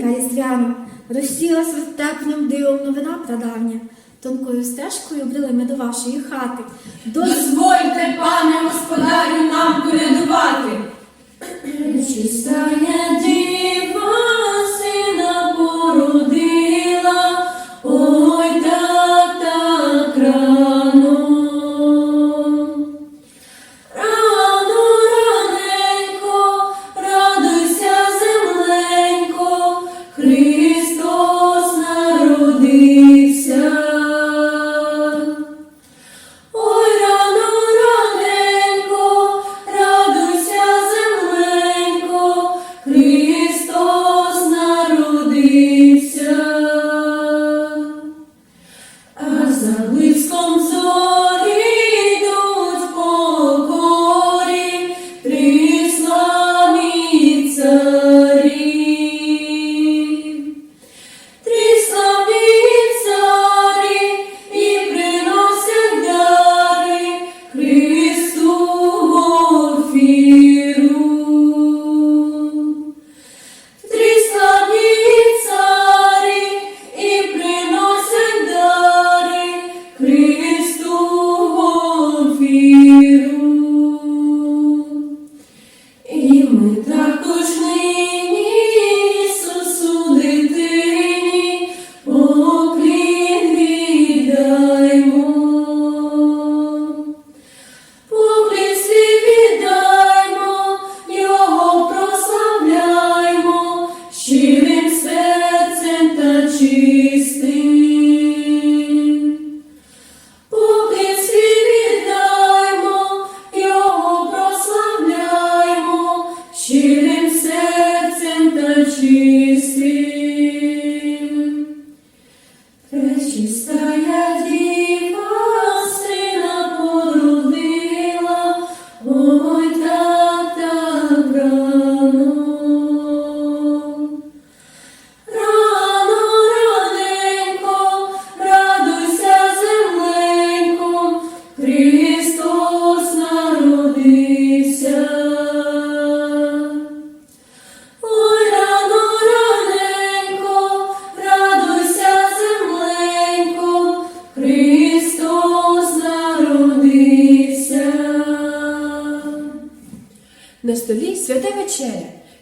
Ялинка різдвяна розсілась тепним дивом новина прадавня. Тонкою стежкою брели ми до вашої хати. Дозвольте, пане господарю, нам порядувати. Чи діва сина породила, ой та та краса.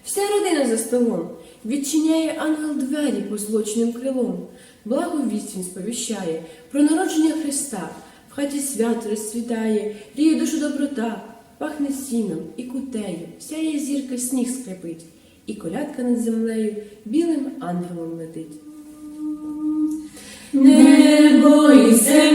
Вся родина за столом відчиняє ангел двері позлоченим крилом. Благо він сповіщає про народження Христа, в хаті свят розцвітає, ріє душу доброта, пахне сіном і кутею, вся її зірка сніг скрипить, і колядка над землею білим ангелом летить. Не бойся!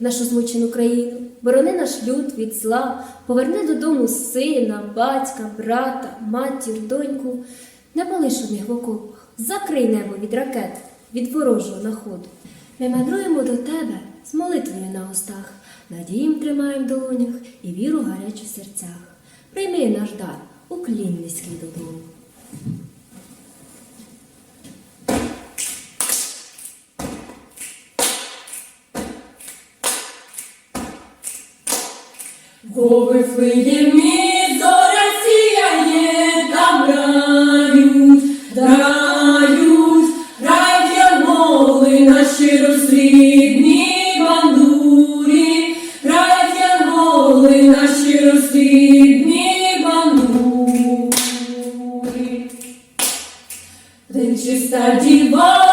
Нашу змучену країну, борони наш люд від зла, поверни додому сина, батька, брата, матір, доньку. Не полиш одних в окопах, закрий небо від ракет, від ворожого находу. Ми мандруємо до тебе з молитвою на устах, надієм тримаємо в долонях і віру гарячу в серцях. Прийми наш дар, уклін низький додому. В Вифлеємі зоря сіяє, там грають, грають, грають янголи наші розслідні бандурі, грають янголи наші розслідні бандурі. День чиста діва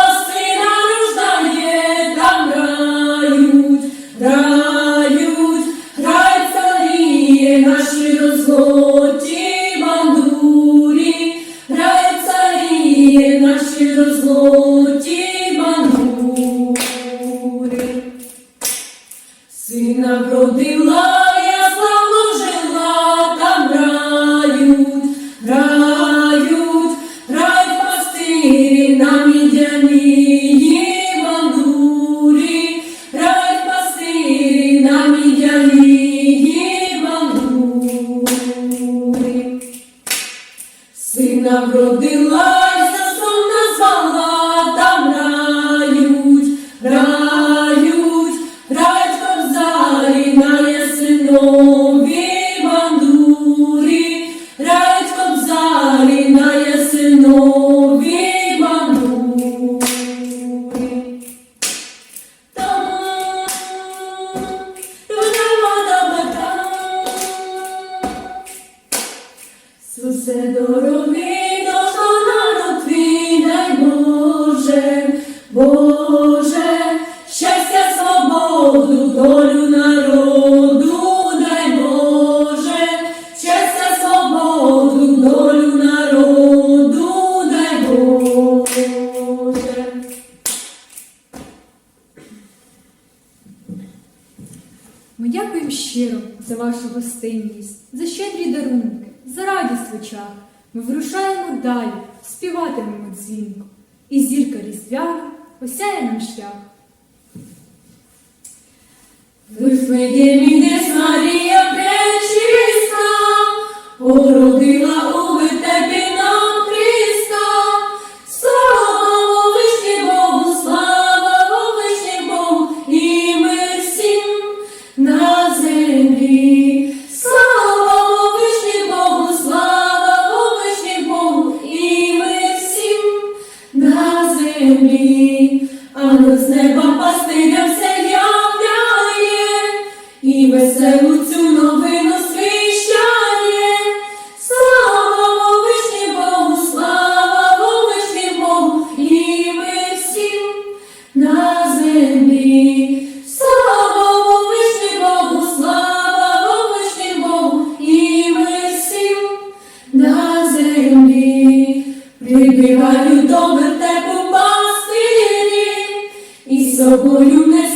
Сина вродила, я славно жила, там грають, грають, грають пастирі на мідянії бандурі, грають пастирі на мідянії бандурі. Сина вродила, Вирушаємо далі, співатимемо дзвінко, і зірка різдвяна осяє нам шлях. Бігаю добре тебе по пастирі і собою не